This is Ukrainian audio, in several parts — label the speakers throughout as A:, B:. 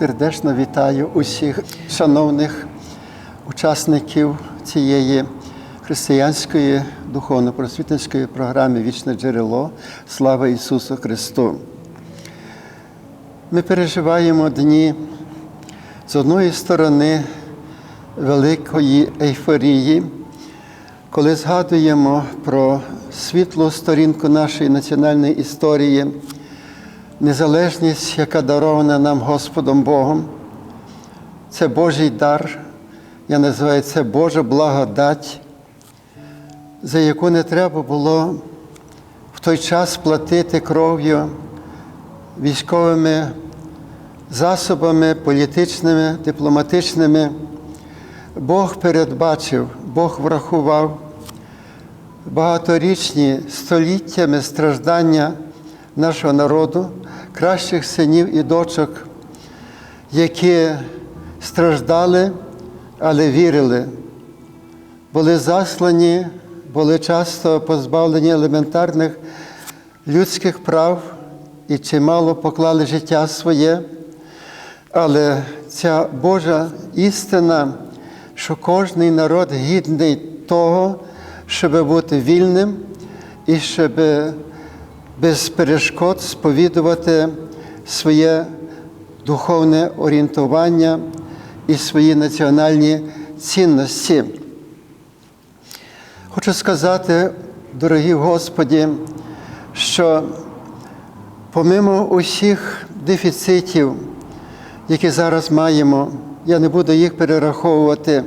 A: Сердечно вітаю усіх шановних учасників цієї християнської духовно-просвітницької програми Вічне джерело. Слава Ісусу Христу! Ми переживаємо дні з одної сторони великої ейфорії, коли згадуємо про світлу сторінку нашої національної історії, незалежність, яка дарована нам Господом Богом, це Божий дар, я називаю це Божа благодать, за яку не треба було в той час платити кров'ю військовими засобами, політичними, дипломатичними. Бог передбачив, Бог врахував багаторічні століттями страждання нашого народу, кращих синів і дочок, які страждали, але вірили, були заслані, були часто позбавлені елементарних людських прав і чимало поклали життя своє. Але ця Божа істина, що кожний народ гідний того, щоб бути вільним і щоб без перешкод сповідувати своє духовне орієнтування і свої національні цінності. Хочу сказати, дорогі Господі, що помимо усіх дефіцитів, які зараз маємо, я не буду їх перераховувати,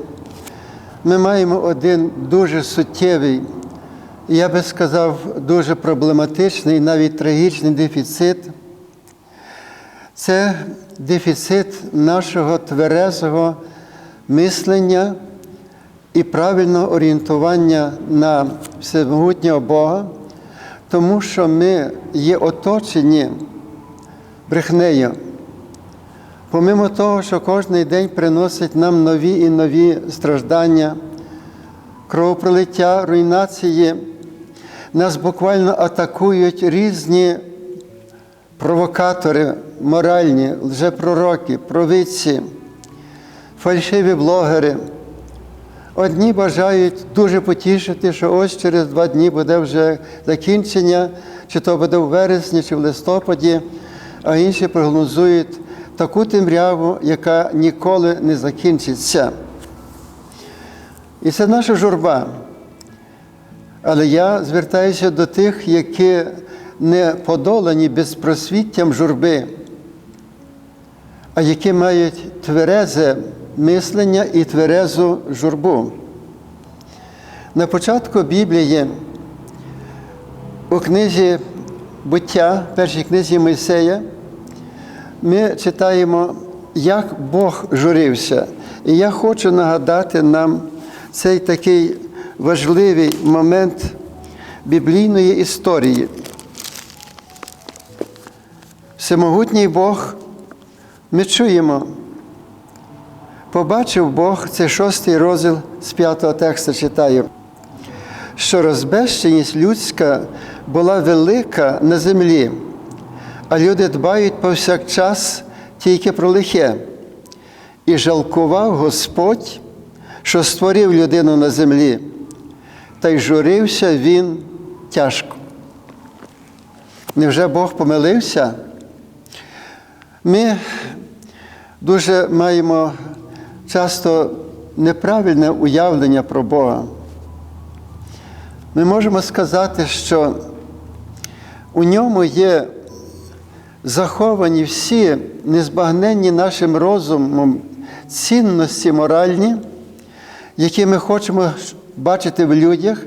A: ми маємо один дуже суттєвий, я би сказав, дуже проблематичний, навіть трагічний дефіцит. Це дефіцит нашого тверезого мислення і правильного орієнтування на всемогутнього Бога, тому що ми є оточені брехнею. Помимо того, що кожен день приносить нам нові і нові страждання, кровопролиття, руйнації, нас буквально атакують різні провокатори, моральні, лжепророки, провидці, фальшиві блогери. Одні бажають дуже потішити, що ось через два дні буде вже закінчення, чи то буде в вересні, чи в листопаді, а інші прогнозують таку темряву, яка ніколи не закінчиться. І це наша журба. Але я звертаюся до тих, які не подолані безпросвіттям журби, а які мають тверезе мислення і тверезу журбу. На початку Біблії у книзі буття, першій книзі Мойсея, ми читаємо, як Бог журився. І я хочу нагадати нам цей такий важливий момент біблійної історії. Всемогутній Бог, ми чуємо, побачив Бог, це шостий розділ з п'ятого тексту читаю, що розбещеність людська була велика на землі, а люди дбають повсякчас тільки про лихе. І жалкував Господь, що створив людину на землі, та й журився він тяжко. Невже Бог помилився? Ми дуже маємо часто неправильне уявлення про Бога. Ми можемо сказати, що у ньому є заховані всі незбагненні нашим розумом цінності моральні, які ми хочемо бачити в людях,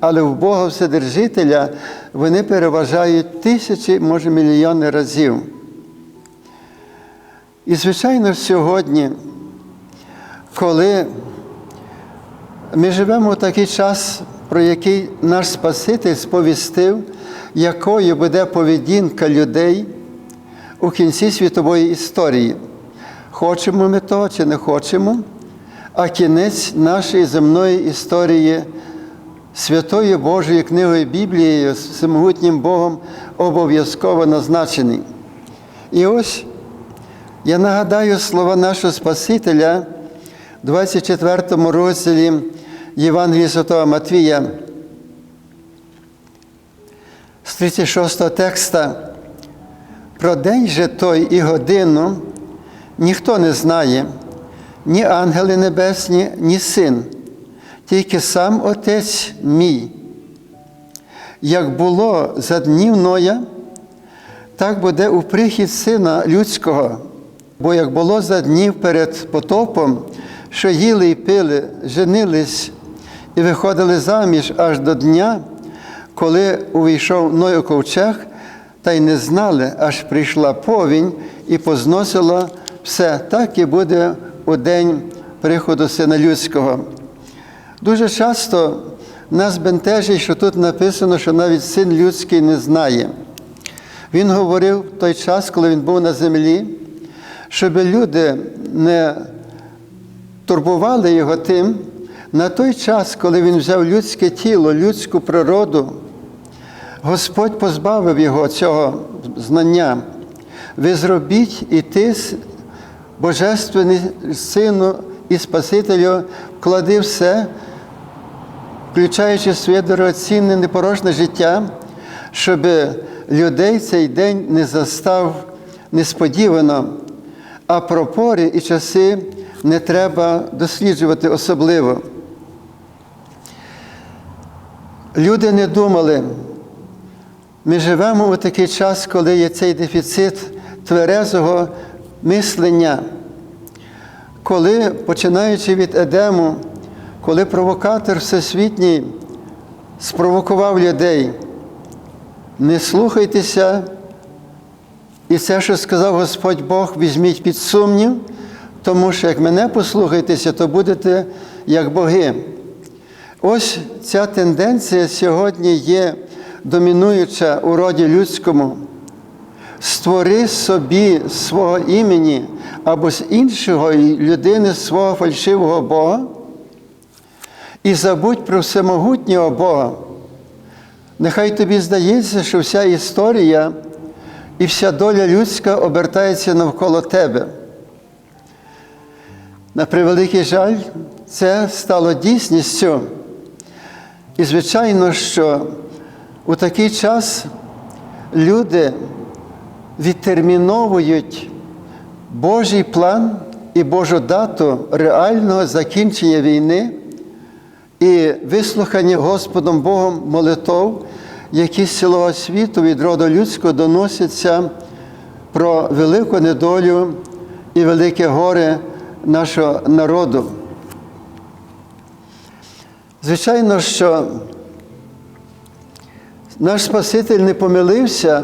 A: але в Бога Вседержителя вони переважають тисячі, може мільйони разів. І, звичайно, сьогодні, коли ми живемо в такий час, про який наш Спаситель сповістив, якою буде поведінка людей у кінці світової історії. Хочемо ми того чи не хочемо, а кінець нашої земної історії Святою Божою книгою Біблією всемогутнім Богом обов'язково назначений. І ось Я нагадаю слова нашого Спасителя в 24 розділі Євангелії Святого Матвія з 36 текста. Про день же той і годину ніхто не знає, ні ангели небесні, ні син, тільки сам Отець мій. Як було за днів Ноя, так буде у прихід Сина Людського, бо як було за днів перед потопом, що їли і пили, женились і виходили заміж аж до дня, коли увійшов Ной у ковчег, та й не знали, аж прийшла повінь і позносила все, так і буде у день приходу Сина Людського. Дуже часто нас бентежить, що тут написано, що навіть син людський не знає. Він говорив в той час, коли він був на землі, щоб люди не турбували його тим, на той час, коли він взяв людське тіло, людську природу, Господь позбавив його цього знання. Ви зробіть і ти, Божественний Сину і Спасителю, вклади все, включаючи своє дорогоцінне, непорожне життя, щоб людей цей день не застав несподівано, а про пори і часи не треба досліджувати особливо. Люди не думали, ми живемо у такий час, коли є цей дефіцит тверезого мислення, коли, починаючи від Едему, коли провокатор всесвітній спровокував людей, не слухайтеся, і це, що сказав Господь Бог, візьміть під сумнів, тому що як мене послухаєтеся, то будете як боги. Ось ця тенденція сьогодні є домінуюча у роді людському. Створи собі свого імені або з іншого людини свого фальшивого Бога і забудь про всемогутнього Бога. Нехай тобі здається, що вся історія і вся доля людська обертається навколо тебе. На превеликий жаль, це стало дійсністю. І, звичайно, що у такий час люди відтерміновують Божий план і Божу дату реального закінчення війни і вислухання Господом Богом молитов, які з цілого світу від роду людського доносяться про велику недолю і велике горе нашого народу. Звичайно, що наш Спаситель не помилився,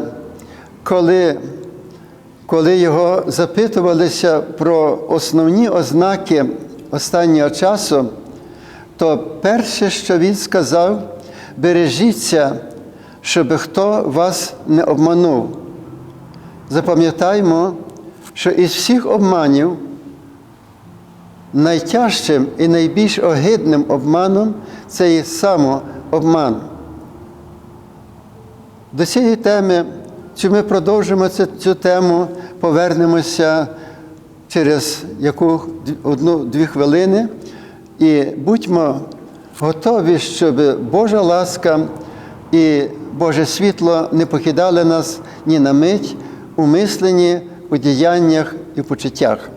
A: коли, коли його запитувалися про основні ознаки останнього часу, то перше, що він сказав, бережіться, щоб хто вас не обманув. Запам'ятаймо, що із всіх обманів найтяжчим і найбільш огидним обманом це є самообман. До цієї теми, чи ми продовжимо цю, цю тему, повернемося через яку одну-дві хвилини і будьмо готові, щоб Божа ласка і Боже світло не покидали нас ні на мить у мисленні, у діяннях і почуттях.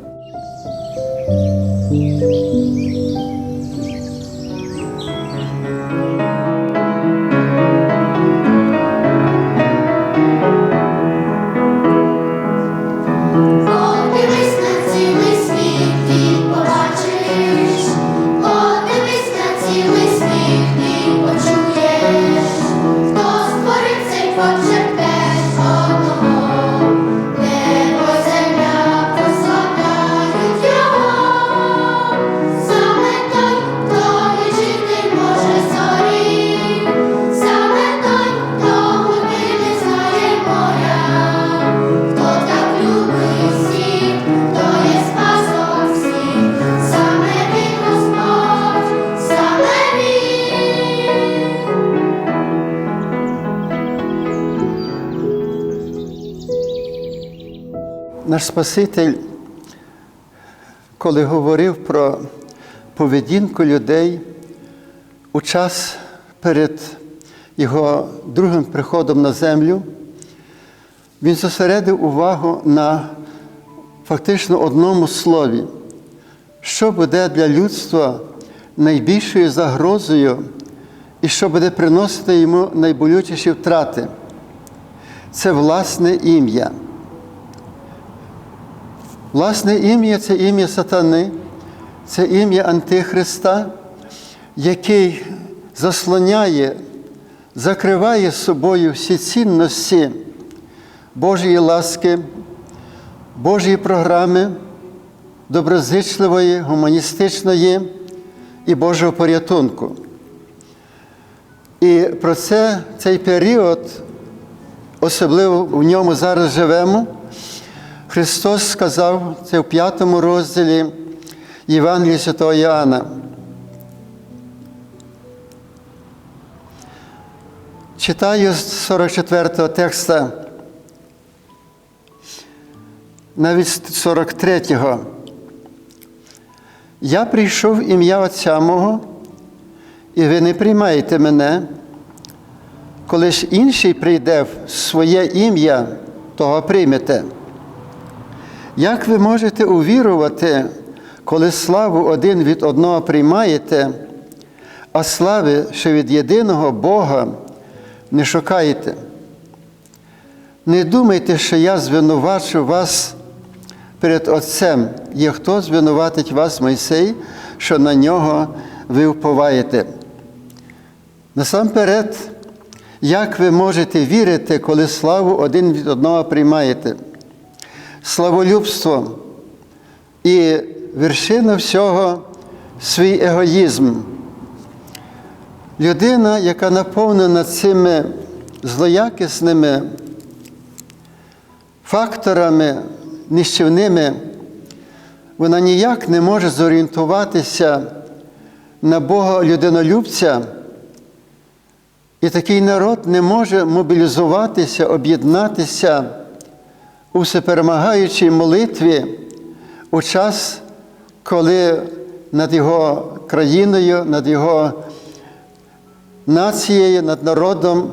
A: Наш Спаситель коли говорив про поведінку людей у час перед його другим приходом на землю, він зосередив увагу на фактично одному слові, що буде для людства найбільшою загрозою і що буде приносити йому найболючіші втрати. Це власне ім'я. Власне ім'я це ім'я сатани, це ім'я Антихриста, який заслоняє, закриває собою всі цінності Божої ласки, Божої програми, доброзичливої, гуманістичної і Божого порятунку. І про це цей період, особливо в ньому зараз живемо, Христос сказав це в п'ятому розділі Євангелія Святого Іоанна. Читаю з 44-го текста, навіть з 43-го. Я прийшов в ім'я Отця мого, і ви не приймаєте мене, коли ж інший прийде в своє ім'я, того приймете. Як ви можете увірувати, коли славу один від одного приймаєте, а слави, що від єдиного Бога не шукаєте? Не думайте, що я звинувачу вас перед Отцем. Є хто звинуватить вас, Мойсей, що на нього ви вповаєте. Насамперед, як ви можете вірити, коли славу один від одного приймаєте? Славолюбство і вершина всього свій егоїзм. Людина, яка наповнена цими злоякісними факторами нищівними, вона ніяк не може зорієнтуватися на Бога людинолюбця, і такий народ не може мобілізуватися, об'єднатися у всеперемагаючій молитві у час, коли над його країною, над його нацією, над народом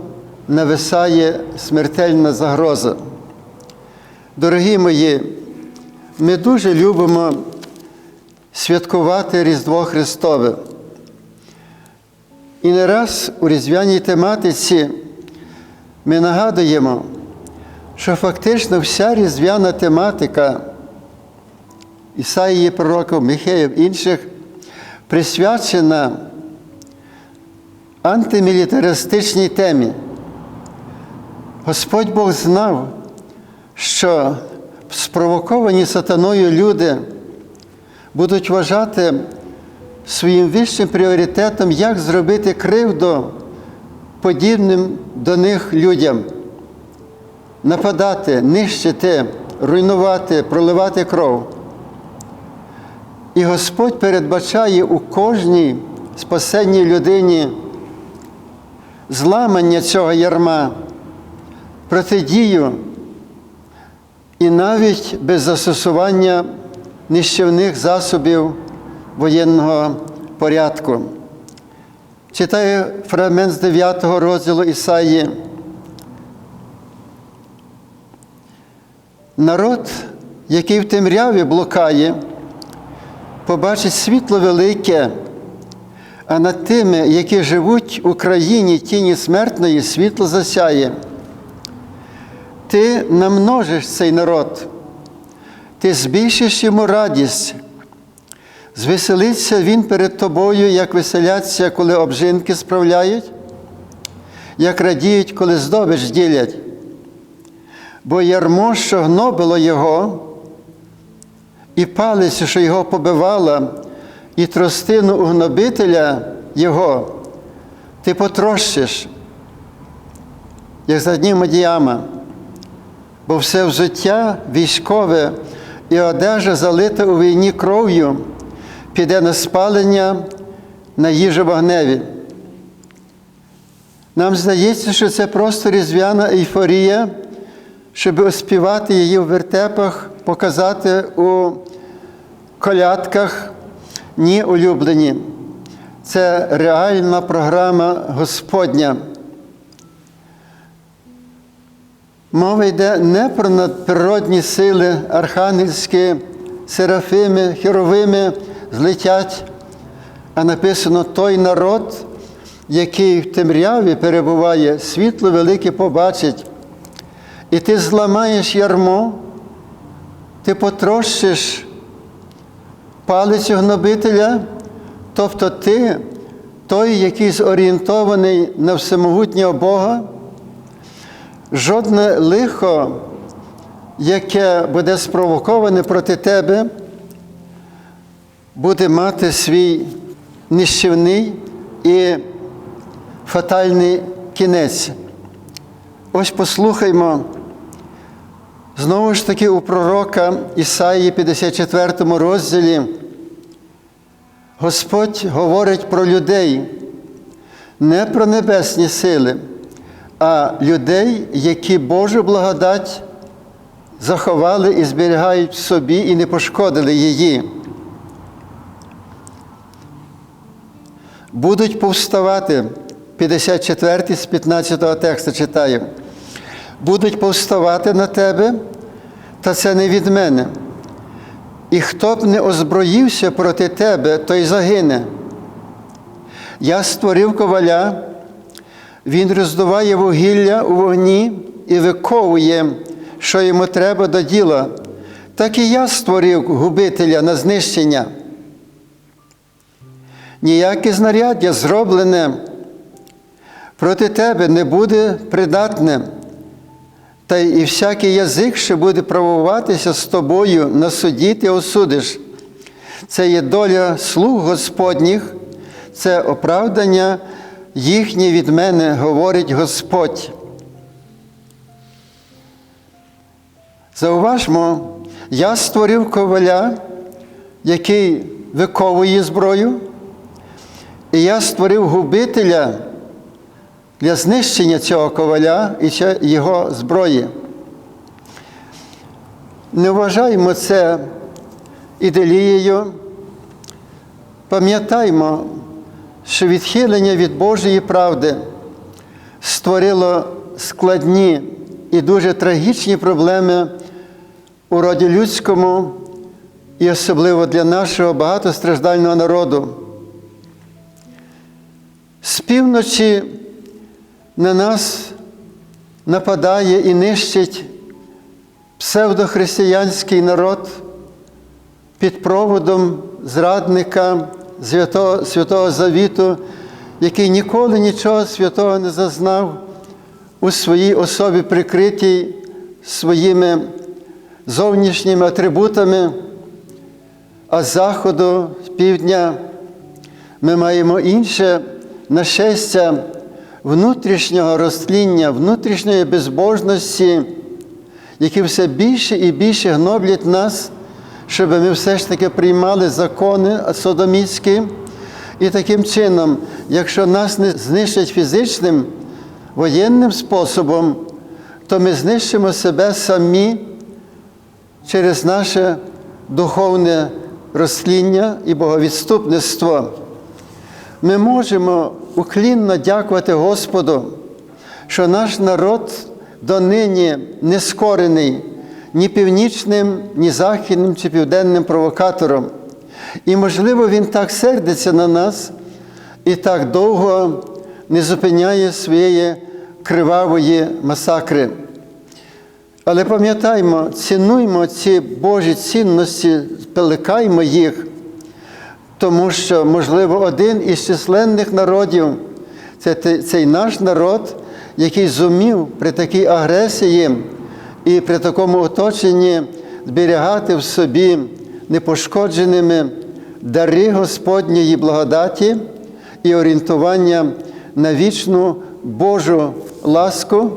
A: нависає смертельна загроза. Дорогі мої, ми дуже любимо святкувати Різдво Христове. І не раз у різдвяній тематиці ми нагадуємо, що фактично вся різдвяна тематика Ісаїї пророків, Михеїв, інших присвячена антимілітаристичній темі. Господь Бог знав, що спровоковані сатаною люди будуть вважати своїм вищим пріоритетом, як зробити кривду подібним до них людям, нападати, нищити, руйнувати, проливати кров. І Господь передбачає у кожній спасенній людині зламання цього ярма, протидію і навіть без застосування нищівних засобів воєнного порядку. Читаю фрагмент з 9 розділу Ісаї. Народ, який в темряві блукає, побачить світло велике, а над тими, які живуть у країні тіні смертної, світло засяє. Ти намножиш цей народ, ти збільшиш йому радість, звеселиться він перед тобою, як веселяться, коли обжинки справляють, як радіють, коли здобич ділять. Бо ярмо, що гнобило його, і палицю, що його побивала, і тростину у гнобителя його, ти потрощиш, як за днів Мадіяма, бо все взуття військове і одежа залита у війні кров'ю, піде на спалення на їжу вогневі. Нам здається, що це просто різдвяна ейфорія, щоб оспівати її в вертепах, показати у колядках. Ні, улюблені. Це реальна програма Господня. Мова йде не про надприродні сили, архангельські, серафими, херовими злетять, а написано той народ, який в темряві перебуває, світло велике побачить. І ти зламаєш ярмо, ти потрощиш палицю гнобителя, тобто ти, той, який зорієнтований на всемогутнього Бога, жодне лихо, яке буде спровоковане проти тебе, буде мати свій нищівний і фатальний кінець. Ось послухаймо. Знову ж таки, у пророка Ісаї 54 розділі Господь говорить про людей, не про небесні сили, а людей, які Божу благодать заховали і зберігають в собі і не пошкодили її. Будуть повставати, 54 з 15 тексту читаю. Будуть повставати на тебе, та це не від мене. І хто б не озброївся проти тебе, той загине. Я створив коваля, він роздуває вугілля у вогні і виковує, що йому треба до діла. Так і я створив губителя на знищення. Ніяке знаряддя зроблене проти тебе не буде придатне, та й всякий язик, що буде правуватися з тобою на суді, ти осудиш. Це є доля слуг Господніх, це оправдання їхнє від мене, говорить Господь. Зауважмо, я створив коваля, який виковує зброю, і я створив губителя для знищення цього коваля і його зброї. Не вважаємо це іделією. Пам'ятаймо, що відхилення від Божої правди створило складні і дуже трагічні проблеми у роді людському і особливо для нашого багатостраждального народу. З півночі на нас нападає і нищить псевдохристиянський народ під проводом зрадника Святого, Святого Завіту, який ніколи нічого святого не зазнав у своїй особі прикритій своїми зовнішніми атрибутами, а з заходу, з півдня ми маємо інше нашестя внутрішнього розтління, внутрішньої безбожності, які все більше і більше гноблять нас, щоб ми все ж таки приймали закони содоміцькі. І таким чином, якщо нас не знищать фізичним воєнним способом, то ми знищимо себе самі через наше духовне розтління і боговідступництво. Ми можемо уклінно дякувати Господу, що наш народ донині не скорений ні північним, ні західним чи південним провокатором. І, можливо, він так сердиться на нас і так довго не зупиняє своєї кривавої масакри. Але пам'ятаймо, цінуймо ці Божі цінності, плекаймо їх, тому що, можливо, один із численних народів це цей наш народ, який зумів при такій агресії і при такому оточенні зберігати в собі непошкодженими дари Господньої благодаті і орієнтування на вічну Божу ласку,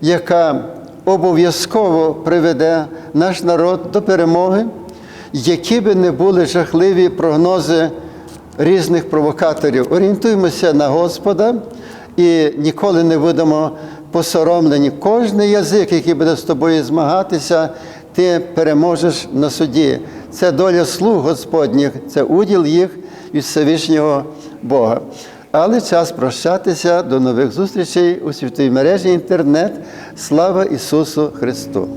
A: яка обов'язково приведе наш народ до перемоги, які би не були жахливі прогнози різних провокаторів. Орієнтуємося на Господа і ніколи не будемо посоромлені. Кожний язик, який буде з тобою змагатися, ти переможеш на суді. це доля слуг Господніх, це уділ їх від Всевишнього Бога. Але час прощатися до нових зустрічей у святій мережі інтернет. Слава Ісусу Христу!